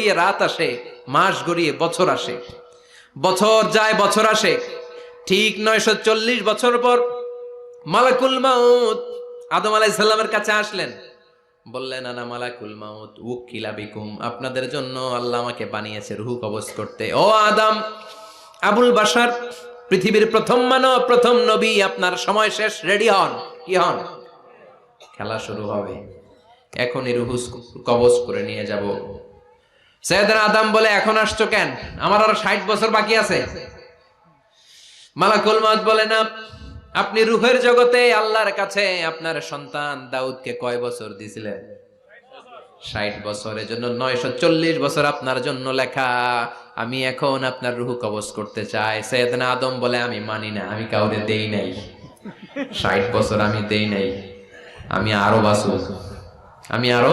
গড়িয়ে রাত আসে, মাস গড়িয়ে বছর আসে। বছর যায়, বছর আসে। ঠিক নয়শো চল্লিশ বছর পর মালাকুল মাউত আদম আলাই সাল্লামের কাছে আসলেন। বললেন, আনা মালাকুল মাউত, উকিলা বিকুম। আপনাদের জন্য আল্লাহ আমাকে বানিয়েছে রুহু কবজ করতে। ও আদম, আবুল বাসার পৃথিবীর প্রথম মানব, প্রথম নবী, আপনার সময় শেষ, রেডি হন। কি হন? খেলা শুরু হবে। এখনই রুহু কবজ করে নিয়ে যাব। সৈয়দনা আদম বলে, এখন আসছো কেন? আমার আরও ষাট বছর বাকি আছে। মালাকুল মাউত বলে, না, আপনি রুহের জগতে আল্লাহর কাছে আপনার সন্তান দাউদকে কয় বছর দিছিলেন ষাট বছরের জন্য নয়শো চল্লিশ বছর আপনার জন্য লেখা। আমি এখন আপনার রুহু কবজ করতে চাই। সৈয়দনা আদম বলে, আমি মানি না, আমি কাউরে দেই নাই। ষাট বছর আমি দেই নাই। আমি আরও বাঁচব। আমি আরও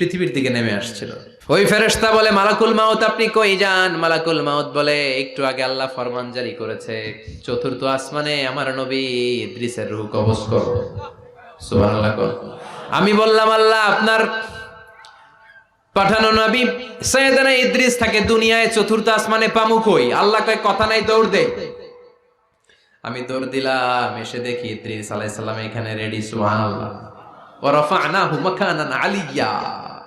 পৃথিবীর দিকে নেমে আসছিল। ওই ফেরেশতা বলে, মালাকুল মাউত, আপনি কই যান? মালাকুল মাউত বলে, একটু আগে আল্লাহ ফরমান জারি করেছে। চতুর্থ আসমানে আমার নবী ইদ্রিসের রূহ কবজ করো। আমি বললাম, আল্লাহ, আপনার পাঠানো নবী সৈয়দানা ইদ্রিস থাকে দুনিয়ায় চতুর্থ আসমানে পামু কই? আল্লাহ কয়, কথা নাই, দৌড় দে। আমি দৌড় দিলাম, এসে দেখি ইদ্রিস আলাইহিস সালাম এখানে রেডি সুবহানাল্লাহ। ওয়া রাফা'নাহু মাকানান আলিয়্যা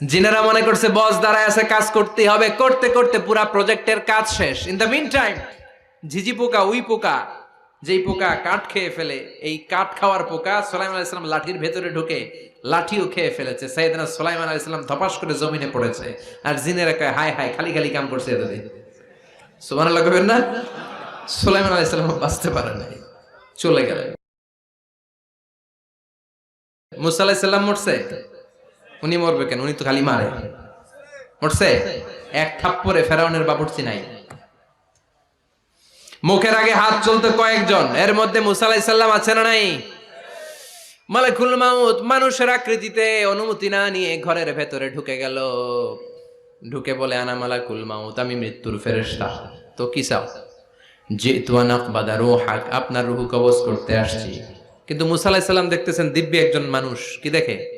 জিনেরা মনে করছে, বস, দাঁড়ায় আছে, কাজ করতে হবে। করতে করতে পুরা প্রজেক্টের কাজ শেষ। ইন দ্য মিন টাইম ঝিঝি পোকা, উই পোকা, যেই পোকা কাঠ খেয়ে ফেলে, এই কাঠ খাওয়ার পোকা সোলাইমান আলাইসালাম লাঠির ভেতরে ঢুকে লাঠিও খেয়ে ফেলেছে। সাইদানা সোলাইমান আলাইসালাম ধপাস করে জমিনে পড়েছে। আর জিনেরা কয় হাই হাই খালি খালি কাম করছে এতদিন। সুমান লাগবেন না? সোলাইমান আলাইসালাম বাঁচতে পারে নাই। চলে গেলেন। মুসা আলাইসাল্লাম মরছে? উনি মরবে কেন? উনি তো খালি মারে। মরছে? এক থাপ্পরে ফেরাউনের বাবুর্চি নাই। মুখের আগে হাত চলতে কয়েকজন। এর মধ্যে মুসা আলাইসাল্লাম আছে না নাই? মালাকুল মাউত মানুষের আকৃতিতে অনুমতি না নিয়ে ঘরের ভেতরে ঢুকে গেল। ঢুকে বলে, আনা মালাকুল মাউত, আমি মৃত্যুর ফেরেশতা। তো কি চাও? যে তুয়ানাক বাদা হাক আপনার রুহু কবজ করতে আসছি। কিন্তু মুসা আলাইসাল্লাম দেখতেছেন দিব্যি একজন মানুষ। কি দেখে?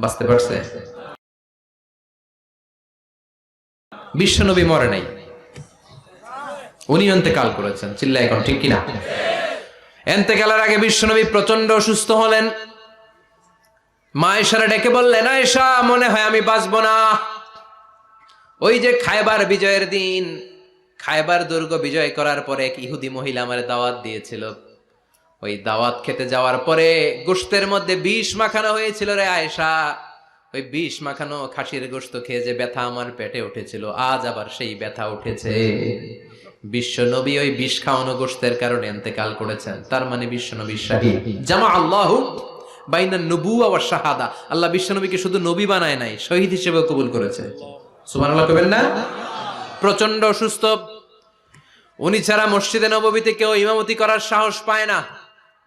বাঁচতে পারছে। বিশ্বনবী মরে নাই। উনি অন্তেকাল করেছেন চিল্লা এখন ঠিক কিনা? এন্তেকালের আগে বিশ্বনবী প্রচণ্ড অসুস্থ হলেন। মা এসারা ডেকে বললেন, আয়েশা, মনে হয় আমি বাঁচবো না। ওই যে খায়বার বিজয়ের দিন খায়বার দুর্গ বিজয় করার পরে এক ইহুদি মহিলা আমার দাওয়াত দিয়েছিল। ওই দাওয়াত খেতে যাওয়ার পরে গোস্তের মধ্যে বিষ মাখানো হয়েছিল রে আয়েশা। ওই বিষ মাখানো খাসির গোস্ত খেয়ে যে ব্যথা আমার পেটে উঠেছিল, আজ আবার সেই ব্যথা উঠেছে। বিশ্ব নবী ওই বিষ খাওয়ানো গোস্তের কারণে এতেকাল করেছেন। তার মানে বিশ্ব নবী শাহী। জামা আল্লাহ বাইনা নবু আবার শাহাদা। আল্লাহ বিশ্ব নবীকে শুধু নবী বানায় নাই, শহীদ হিসেবে কবুল করেছে। সুবহানাল্লাহ কবেন না? প্রচণ্ড অসুস্থ। উনি ছাড়া মসজিদে নববীতে কেউ ইমামতি করার সাহস পায় না।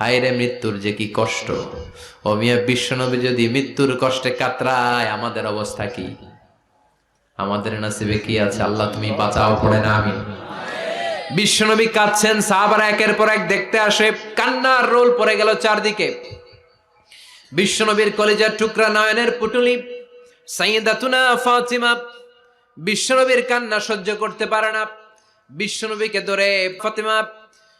হায়রে মৃত্যুর যে কি কষ্ট? ও মিয়া বিশ্বনবী যদি মৃত্যুর কষ্টে কাতরায়, আমাদের অবস্থা কি? আমাদের নাসিবে কি আছে? আল্লাহ তুমি বাঁচাও, পড়ে না আমি বিশ্বনবী কাঁদছেন, সাহাবারা একের পর এক দেখতে আসে, কান্নার রোল পড়ে গেল চারদিকে। বিশ্বনবীর কলেজার টুকরা নয়নের পুটুলি, সাইয়েদাতুনা ফাতিমা, বিশ্বনবীর কান্না সহ্য করতে পারে না। বিশ্বনবীকে ধরে, ফাতিমা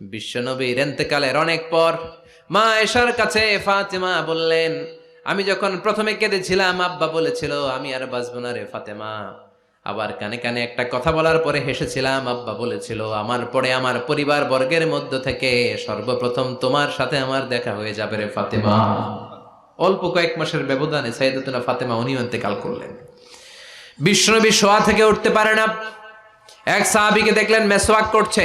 বিশ্বনবীর এন্তেকালের অনেক পর মা এশার কাছে ফাতেমা বললেন, আমি যখন প্রথমে কেঁদেছিলাম, আব্বা বলেছিল, আমি আর বাঁচবো না রে ফাতেমা। আবার কানে কানে একটা কথা বলার পরে হেসেছিলাম, আব্বা বলেছিল, আমার পরে আমার পরিবার বর্গের মধ্য থেকে সর্বপ্রথম তোমার সাথে আমার দেখা হয়ে যাবে রে ফাতেমা। অল্প কয়েক মাসের ব্যবধানে সাইদাতুনা ফাতেমা উনিও ইন্তেকাল করলেন। বিষ্ণুনবী শোয়া থেকে উঠতে পারে না। এক সাহাবিকে দেখলেন মেসোয়াক করছে।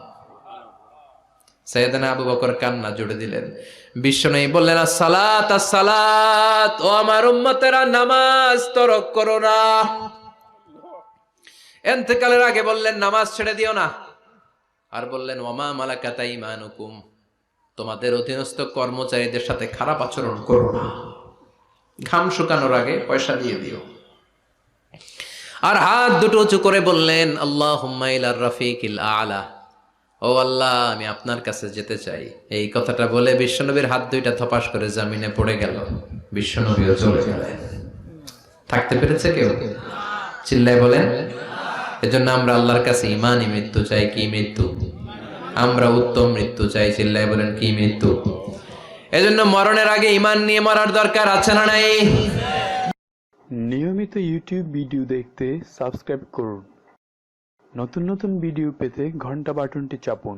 সৈয়দনা আবু বকর কান্না জুড়ে দিলেন। বিশ্ব বিশ্বনবী বললেন সালাত সালাত ও আমার উম্মতেরা, নামাজ তরক করো না। এন্তেকালের আগে বললেন, নামাজ ছেড়ে দিও না। আর বললেন ওমা মালাকাতা ইমানুকুম তোমাদের অধীনস্থ কর্মচারীদের সাথে খারাপ আচরণ করো না। ঘাম শুকানোর আগে পয়সা দিয়ে দিও। আর হাত দুটো উঁচু করে বললেন আল্লাহ হুম্মাইলার রফিকিল আলা। ও আল্লাহ, আমি আপনার কাছে যেতে চাই। এই কথাটা বলে বিশ্বনবীর হাত দুইটা থপাস করে জামিনে পড়ে গেল। বিশ্বনবীও চলে গেলেন। থাকতে পেরেছে কেউ? চিল্লায় বলেন, এজন্য আমরা আল্লাহর কাছে ইমানই মৃত্যু চাই, কি মৃত্যু? আমরা উত্তম মৃত্যু চাই, চিল্লায় বলেন, কি মৃত্যু? এজন্য মরণের আগে ইমান নিয়ে মরার দরকার আছে না নাই? নিয়মিত ইউটিউব ভিডিও দেখতে সাবস্ক্রাইব করুন। নতুন নতুন ভিডিও পেতে ঘণ্টা বাটনটি চাপুন।